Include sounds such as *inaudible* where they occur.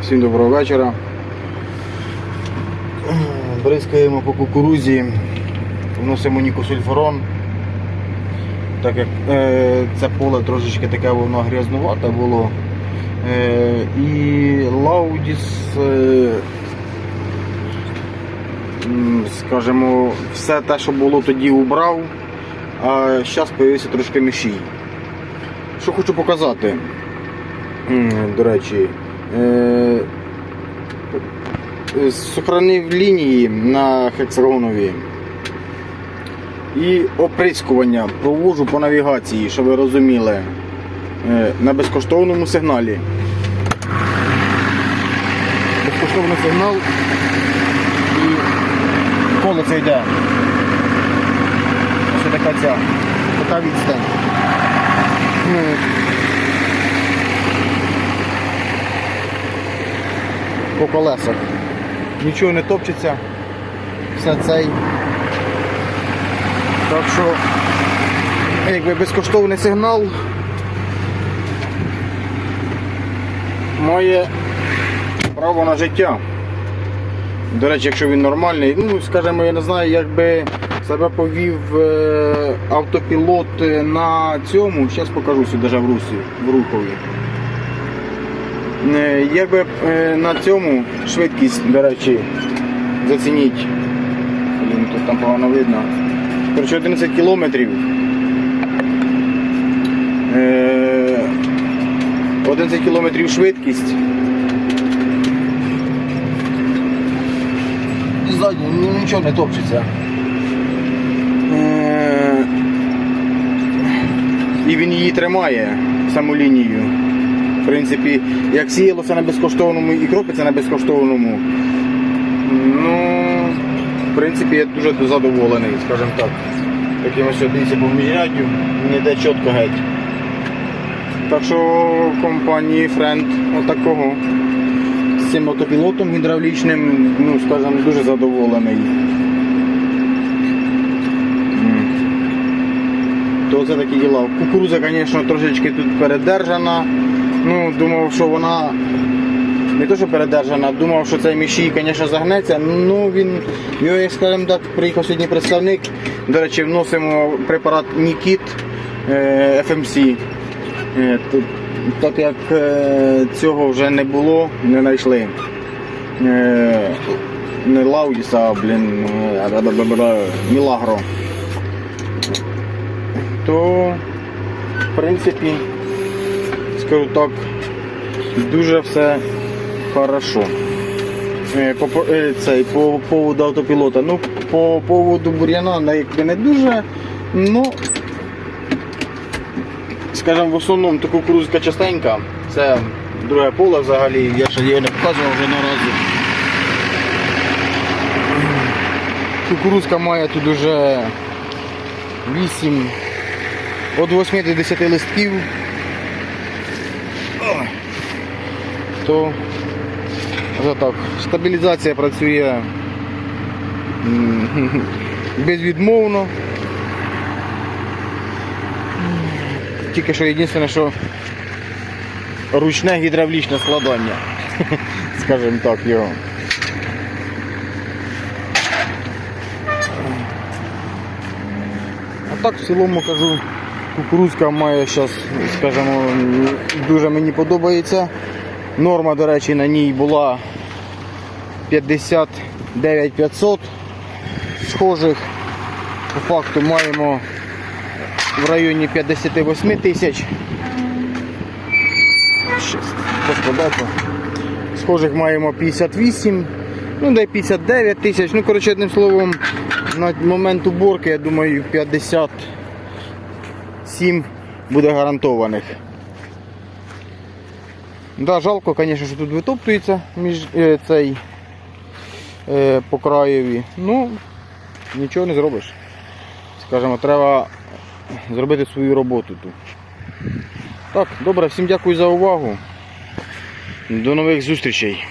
Всім доброго вечора. Бризкаємо по кукурузі, вносимо нікосульфорон. Так як е, це поле трошечки таке воно грязнувате було. Е, і Лаудіс, е, скажімо, все те, що було тоді убрав, а зараз з'явився трошки мішій. Що хочу показати, до речі, е, сохранив лінії на хексагонові і оприскування проводжу по навігації, щоб ви розуміли, е, на безкоштовному сигналі. Безкоштовний сигнал і коло це йде. Ось така ця, така відстань. По колесах. Нічого не топчеться. Все цей. Так що, якби безкоштовний сигнал має право на життя. До речі, якщо він нормальний, ну, скажімо, я не знаю, як би себе повів е, автопілот на цьому, зараз покажу сюди в Русі, в Рухові. Е, Якби е, на цьому швидкість, до речі, зацініть. Тут там погано видно. Коротше, 11 кілометрів. Е, 11 кілометрів швидкість. Ззаді ні- нічого не топчеться. Е, І він її тримає, саму лінію. В принципі, як сіялося на безкоштовному і кропиться на безкоштовному, ну, в принципі, я дуже задоволений, скажімо так. Таким дивіться по міжряддю, не йде чітко геть. Так що компанії Friend отакого з цим автопілотом гідравлічним, ну, скажімо, дуже задоволений. То це такі діла. Кукуруза, звісно, трошечки тут передержана. Ну, думав, що вона не то, що передержана, думав, що цей мішій, звісно, загнеться. Ну він, його, як скажімо так, приїхав сьогодні представник. До речі, вносимо препарат Нікіт е, FMC. Е, Так як е, цього вже не було, не знайшли. Е, Не Лаудіса, блін, е, Мілагро. То, в принципі, скажу так, дуже все хорошо. Е, По, е, цей, по поводу автопілота. Ну, по поводу бур'яна на якби не дуже. Ну, скажімо, в основному то кукурузка частенька. Це друге поле взагалі, я ще його не показував вже наразі. Кукурузка має тут уже 8, від 8 до 10 листків. То вже так. Стабілізація працює *laughs* безвідмовно. Тільки що єдине, що ручне гідравлічне складання. *laughs* Скажімо так його. А так в цілому кажу, кукурузка має зараз, скажімо, дуже мені подобається. Норма, до речі, на ній була 59 500 схожих. По факту маємо в районі 58 тисяч. Схожих маємо 58, ну де 59 тисяч. Ну, коротше, одним словом, на момент уборки, я думаю, 57 буде гарантованих. Да, жалко, звісно, що тут витоптується між е, цей е, по краєві. Ну, нічого не зробиш. Скажімо, треба зробити свою роботу тут. Так, добре, всім дякую за увагу. До нових зустрічей.